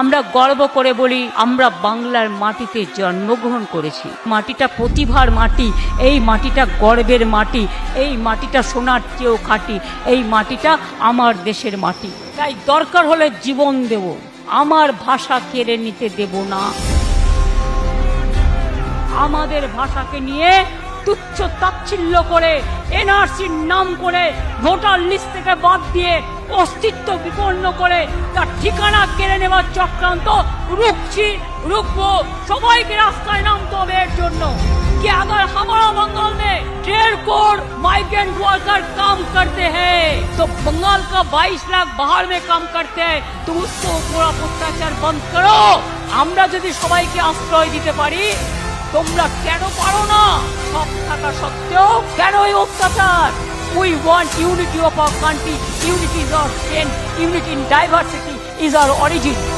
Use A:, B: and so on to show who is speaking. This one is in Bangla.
A: আমরা গর্ব করে বলি, আমরা বাংলার মাটিতে জন্মগ্রহণ করেছি। মাটিটা প্রতিভার মাটি, এই মাটিটা গর্বের মাটি, এই মাটিটা সোনার চেয়েও খাঁটি, এই মাটিটা আমার দেশের মাটি। তাই দরকার হলে জীবন দেব, আমার ভাষা কেড়ে নিতে দেব না। আমাদের ভাষাকে নিয়ে তুচ্ছ তাচ্ছিল্য করে, এনআরসির নাম করে, ভোটার লিস্ট থেকে বাদ দিয়ে অস্তিত্ব বিপন্ন করে তার ঠিকানা কেড়ে নেওয়ার চক্রান্ত রুখছি রুখবো সবাইকে রাস্তায় নামতে হবে এর জন্য कि अगर हमारा बंगाल में डेढ़ करोड़ माइग्रेंट वर्कर काम करते हैं तो बंगाल का 22 लाख बाहर में काम करते हैं तो उसको पूरा अत्याचार बंद करो আমরা যদি সবাইকে আশ্রয় দিতে পারি তোমরা কেন পারো না সব থাকা সত্ত্বেও কেন এই অত্যাচার We want unity of our country. Unity is our strength. Unity in diversity is our origin.